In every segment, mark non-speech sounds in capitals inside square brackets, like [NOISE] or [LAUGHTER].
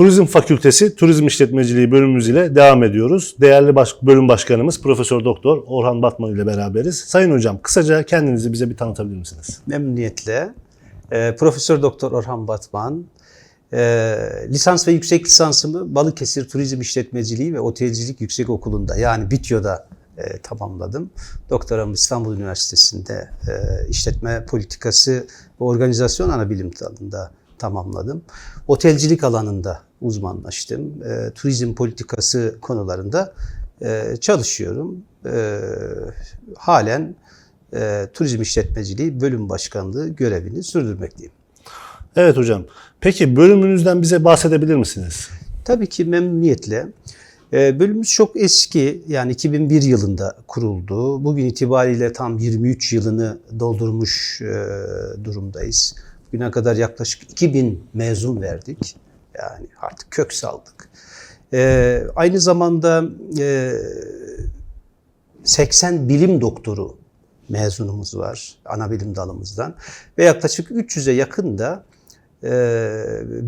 Turizm Fakültesi Turizm İşletmeciliği bölümümüz ile devam ediyoruz. Değerli baş, bölüm başkanımız Profesör Doktor Orhan Batman ile beraberiz. Sayın hocam kısaca kendinizi bize bir tanıtabilir misiniz? Memnuniyetle. Ee, Profesör Doktor Orhan Batman. Ee, lisans ve yüksek lisansımı Balıkesir Turizm İşletmeciliği ve Otelcilik Yüksek Okulu'nda yani BİTYO'da e, tamamladım. Doktoramı İstanbul Üniversitesi'nde e, işletme politikası ve organizasyon ana bilim dalında tamamladım. Otelcilik alanında uzmanlaştım. E, turizm politikası konularında e, çalışıyorum. E, halen e, turizm işletmeciliği bölüm başkanlığı görevini sürdürmekteyim. Evet hocam. Peki bölümünüzden bize bahsedebilir misiniz? Tabii ki memnuniyetle. E, bölümümüz çok eski yani 2001 yılında kuruldu. Bugün itibariyle tam 23 yılını doldurmuş e, durumdayız. Bugüne kadar yaklaşık 2000 mezun verdik. Yani artık kök saldık. E, aynı zamanda e, 80 bilim doktoru mezunumuz var ana bilim dalımızdan ve yaklaşık 300'e yakın da e,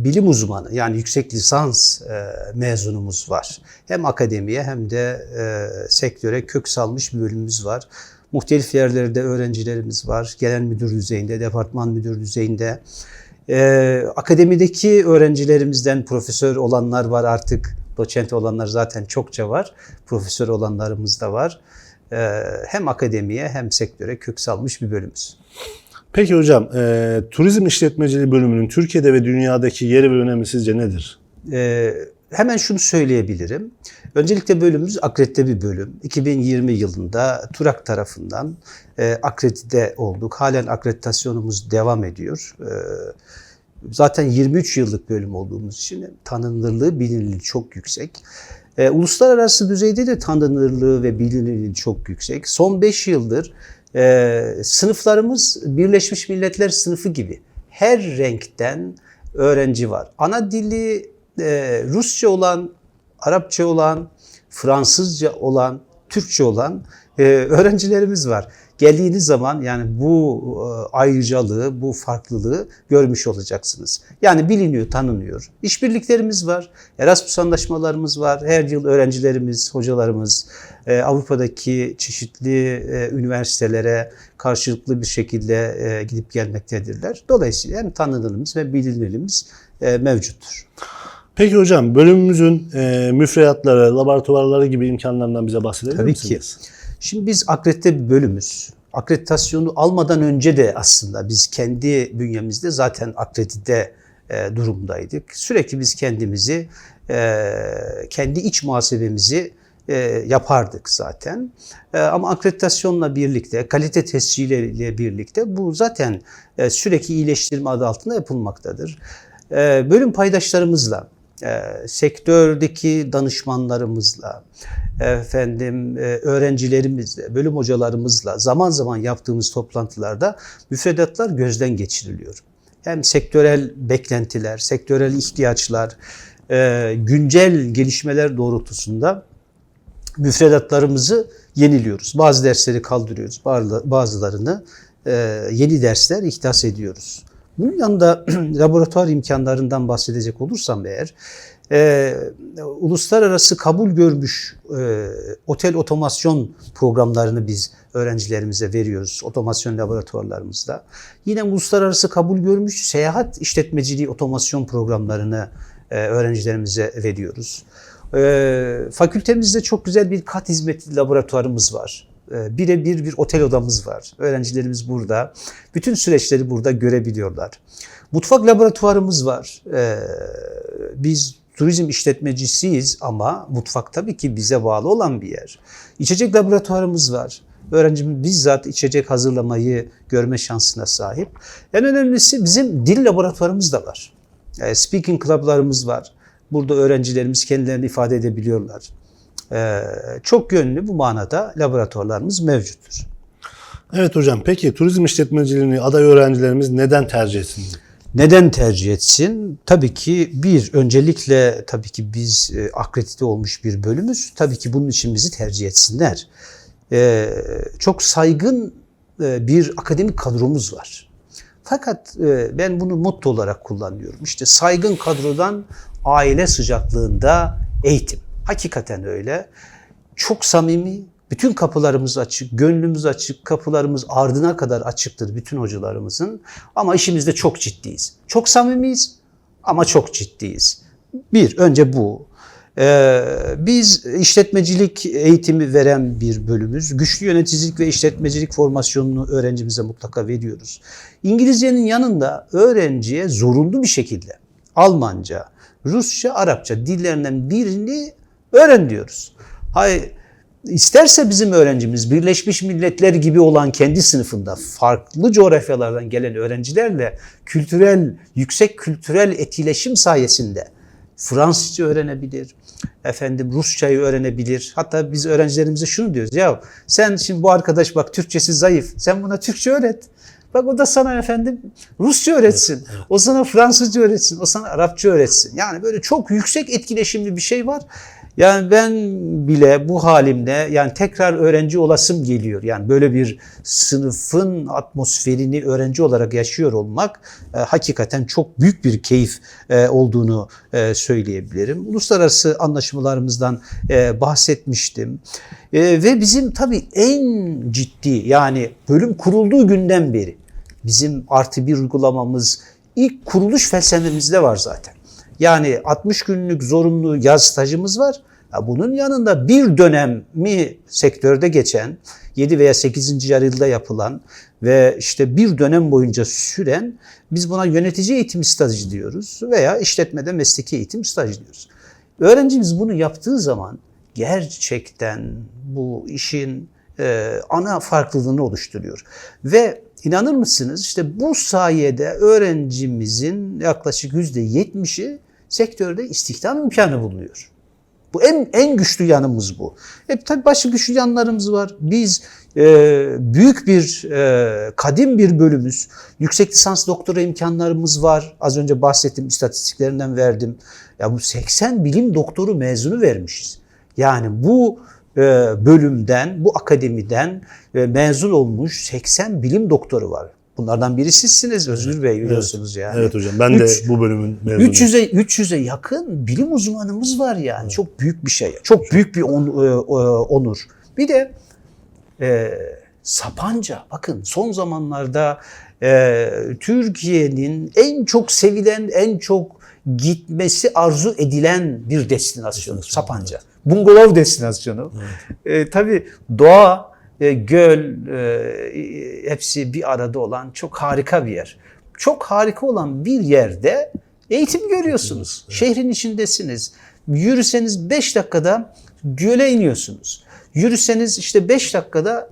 bilim uzmanı yani yüksek lisans e, mezunumuz var. Hem akademiye hem de e, sektöre kök salmış bir bölümümüz var. Muhtelif yerlerde öğrencilerimiz var. Genel müdür düzeyinde, departman müdür düzeyinde. E, akademideki öğrencilerimizden profesör olanlar var artık. Doçent olanlar zaten çokça var. Profesör olanlarımız da var. E, hem akademiye hem sektöre kök salmış bir bölümümüz. Peki hocam, e, turizm işletmeciliği bölümünün Türkiye'de ve dünyadaki yeri ve önemi sizce nedir? Ee, hemen şunu söyleyebilirim. Öncelikle bölümümüz akredite bir bölüm. 2020 yılında TURAK tarafından e, akredite olduk. Halen akreditasyonumuz devam ediyor. Ee, zaten 23 yıllık bölüm olduğumuz için tanınırlığı, bilinirliği çok yüksek. E, uluslararası düzeyde de tanınırlığı ve bilinirliği çok yüksek. Son 5 yıldır e, sınıflarımız Birleşmiş Milletler sınıfı gibi. Her renkten öğrenci var. Ana dili e, Rusça olan, Arapça olan, Fransızca olan, Türkçe olan e, öğrencilerimiz var. Geldiğiniz zaman yani bu e, ayrıcalığı, bu farklılığı görmüş olacaksınız. Yani biliniyor, tanınıyor. İşbirliklerimiz var, Erasmus anlaşmalarımız var. Her yıl öğrencilerimiz, hocalarımız e, Avrupa'daki çeşitli e, üniversitelere karşılıklı bir şekilde e, gidip gelmektedirler. Dolayısıyla hem tanınırlığımız ve bilinirliğimiz e, mevcuttur. Peki hocam, bölümümüzün e, müfredatları, laboratuvarları gibi imkanlarından bize bahsedebilir Tabii misiniz? ki. Şimdi biz akredite bir bölümüz. Akreditasyonu almadan önce de aslında biz kendi bünyemizde zaten akredite e, durumdaydık. Sürekli biz kendimizi, e, kendi iç muhasebemizi e, yapardık zaten. E, ama akreditasyonla birlikte, kalite tesciliyle birlikte bu zaten e, sürekli iyileştirme adı altında yapılmaktadır. E, bölüm paydaşlarımızla, e, sektördeki danışmanlarımızla, efendim e, öğrencilerimizle, bölüm hocalarımızla zaman zaman yaptığımız toplantılarda müfredatlar gözden geçiriliyor. Hem sektörel beklentiler, sektörel ihtiyaçlar, e, güncel gelişmeler doğrultusunda müfredatlarımızı yeniliyoruz. Bazı dersleri kaldırıyoruz, bazı- bazılarını e, yeni dersler ihdas ediyoruz. Bunun yanında [CLEARS THROAT] laboratuvar imkanlarından bahsedecek olursam eğer, e, uluslararası kabul görmüş e, otel otomasyon programlarını biz öğrencilerimize veriyoruz otomasyon laboratuvarlarımızda. Yine uluslararası kabul görmüş seyahat işletmeciliği otomasyon programlarını e, öğrencilerimize veriyoruz. E, fakültemizde çok güzel bir kat hizmeti laboratuvarımız var. E, Birebir bir otel odamız var. Öğrencilerimiz burada. Bütün süreçleri burada görebiliyorlar. Mutfak laboratuvarımız var. E, Biz turizm işletmecisiyiz ama mutfak tabii ki bize bağlı olan bir yer. İçecek laboratuvarımız var. Öğrencimiz bizzat içecek hazırlamayı görme şansına sahip. En önemlisi bizim dil laboratuvarımız da var. E, Speaking club'larımız var. Burada öğrencilerimiz kendilerini ifade edebiliyorlar. E, Çok yönlü bu manada laboratuvarlarımız mevcuttur. Evet hocam, peki turizm işletmeciliğini aday öğrencilerimiz neden tercih etsin? Neden tercih etsin? Tabii ki bir, öncelikle tabii ki biz e, akredite olmuş bir bölümüz. Tabii ki bunun için bizi tercih etsinler. E, çok saygın e, bir akademik kadromuz var. Fakat e, ben bunu motto olarak kullanıyorum. İşte saygın kadrodan aile sıcaklığında eğitim. Hakikaten öyle. Çok samimi, bütün kapılarımız açık, gönlümüz açık, kapılarımız ardına kadar açıktır bütün hocalarımızın. Ama işimizde çok ciddiyiz. Çok samimiyiz ama çok ciddiyiz. Bir, önce bu. Ee, biz işletmecilik eğitimi veren bir bölümüz. Güçlü yöneticilik ve işletmecilik formasyonunu öğrencimize mutlaka veriyoruz. İngilizcenin yanında öğrenciye zorunlu bir şekilde Almanca, Rusça, Arapça dillerinden birini öğren diyoruz. Hayır, İsterse bizim öğrencimiz Birleşmiş Milletler gibi olan kendi sınıfında farklı coğrafyalardan gelen öğrencilerle kültürel, yüksek kültürel etkileşim sayesinde Fransızca öğrenebilir, efendim Rusçayı öğrenebilir. Hatta biz öğrencilerimize şunu diyoruz. Ya sen şimdi bu arkadaş bak Türkçesi zayıf. Sen buna Türkçe öğret. Bak o da sana efendim Rusça öğretsin. O sana Fransızca öğretsin. O sana Arapça öğretsin. Yani böyle çok yüksek etkileşimli bir şey var. Yani ben bile bu halimle yani tekrar öğrenci olasım geliyor. Yani böyle bir sınıfın atmosferini öğrenci olarak yaşıyor olmak e, hakikaten çok büyük bir keyif e, olduğunu e, söyleyebilirim. Uluslararası anlaşmalarımızdan e, bahsetmiştim. E, ve bizim tabii en ciddi yani bölüm kurulduğu günden beri bizim artı bir uygulamamız ilk kuruluş felsefemizde var zaten. Yani 60 günlük zorunlu yaz stajımız var. Ya bunun yanında bir dönemi sektörde geçen 7 veya 8. yarıda yapılan ve işte bir dönem boyunca süren biz buna yönetici eğitim stajı diyoruz veya işletmede mesleki eğitim stajı diyoruz. Öğrencimiz bunu yaptığı zaman gerçekten bu işin e, ana farklılığını oluşturuyor. Ve inanır mısınız işte bu sayede öğrencimizin yaklaşık %70'i sektörde istihdam imkanı bulunuyor. Bu en en güçlü yanımız bu. E, tabii başka güçlü yanlarımız var. Biz e, büyük bir e, kadim bir bölümüz. Yüksek lisans doktora imkanlarımız var. Az önce bahsettim istatistiklerinden verdim. Ya bu 80 bilim doktoru mezunu vermişiz. Yani bu bölümden, bu akademiden e, mezun olmuş 80 bilim doktoru var. Bunlardan biri sizsiniz Özgür Bey biliyorsunuz yani. Evet hocam ben de Üç- bu bölümün mezunuyum. 300'e 300'e yakın bilim uzmanımız var yani. Çok büyük bir şey. Çok büyük bir on- e, e, onur. Bir de e, Sapanca bakın son zamanlarda e, Türkiye'nin en çok sevilen, en çok gitmesi arzu edilen bir destinasyon Sapanca. Bungalov destinasyonu. E, tabii doğa, e, göl e, hepsi bir arada olan çok harika bir yer. Çok harika olan bir yerde eğitim görüyorsunuz. Şehrin içindesiniz. Yürüseniz 5 dakikada göle iniyorsunuz. Yürüseniz işte 5 dakikada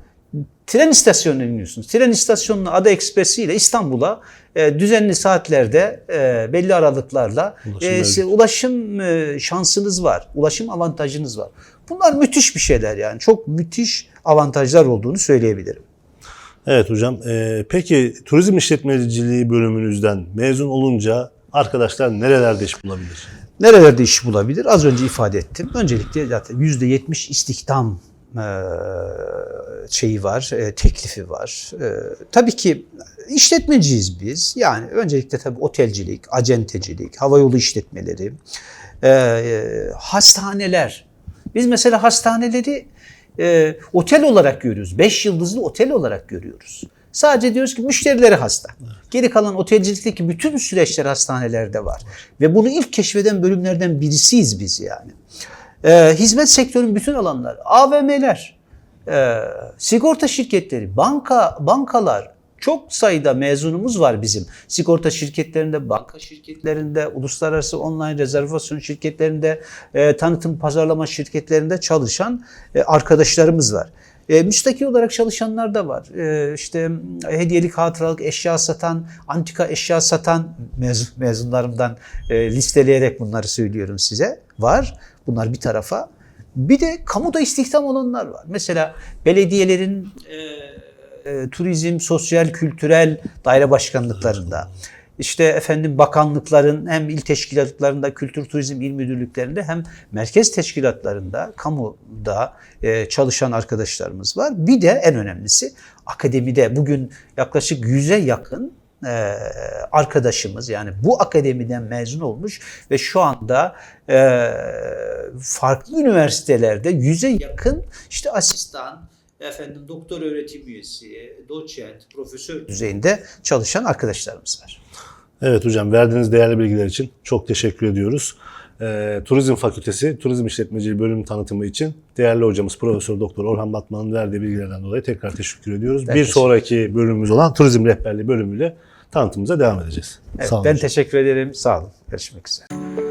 tren istasyonuna iniyorsunuz. Tren istasyonuna Ada Ekspresi ile İstanbul'a e, düzenli saatlerde e, belli aralıklarla Ulaşım e, ulaşım e, şansınız var. Ulaşım avantajınız var. Bunlar müthiş bir şeyler yani. Çok müthiş avantajlar olduğunu söyleyebilirim. Evet hocam. Ee, peki turizm işletmeciliği bölümünüzden mezun olunca arkadaşlar nerelerde iş bulabilir? Nerelerde iş bulabilir? Az önce ifade ettim. Öncelikle zaten %70 istihdam e, şeyi var, e, teklifi var. E, tabii ki işletmeciyiz biz. Yani öncelikle tabii otelcilik, acentecilik, havayolu işletmeleri, e, e, hastaneler. Biz mesela hastaneleri e, otel olarak görüyoruz. Beş yıldızlı otel olarak görüyoruz. Sadece diyoruz ki müşterileri hasta. Geri kalan otelcilikteki bütün süreçler hastanelerde var. Ve bunu ilk keşfeden bölümlerden birisiyiz biz yani. Ee, hizmet sektörün bütün alanları, AVM'ler, e, sigorta şirketleri, banka bankalar, çok sayıda mezunumuz var bizim. Sigorta şirketlerinde, banka şirketlerinde, uluslararası online rezervasyon şirketlerinde, e, tanıtım pazarlama şirketlerinde çalışan e, arkadaşlarımız var. E, müstakil olarak çalışanlar da var. E, işte hediyelik, hatıralık eşya satan, antika eşya satan mezun, mezunlarımdan e, listeleyerek bunları söylüyorum size. Var. Bunlar bir tarafa. Bir de kamuda istihdam olanlar var. Mesela belediyelerin e, e, turizm, sosyal, kültürel daire başkanlıklarında, işte efendim bakanlıkların hem il teşkilatlarında, kültür turizm il müdürlüklerinde hem merkez teşkilatlarında, kamuda e, çalışan arkadaşlarımız var. Bir de en önemlisi akademide bugün yaklaşık yüze yakın e, arkadaşımız yani bu akademiden mezun olmuş ve şu anda e, farklı üniversitelerde yüze yakın işte asistan, efendim doktor öğretim üyesi, doçent, profesör düzeyinde çalışan arkadaşlarımız var. Evet hocam verdiğiniz değerli bilgiler için çok teşekkür ediyoruz. Ee, Turizm Fakültesi Turizm İşletmeciliği bölüm tanıtımı için değerli hocamız Profesör Doktor Orhan Batman'ın verdiği bilgilerden dolayı tekrar teşekkür ediyoruz. Ben bir teşekkür sonraki bölümümüz olan Turizm Rehberliği bölümüyle tanıtımımıza devam edeceğiz. Evet, Sağ olun ben teşekkür ederim. Sağ olun. Görüşmek üzere.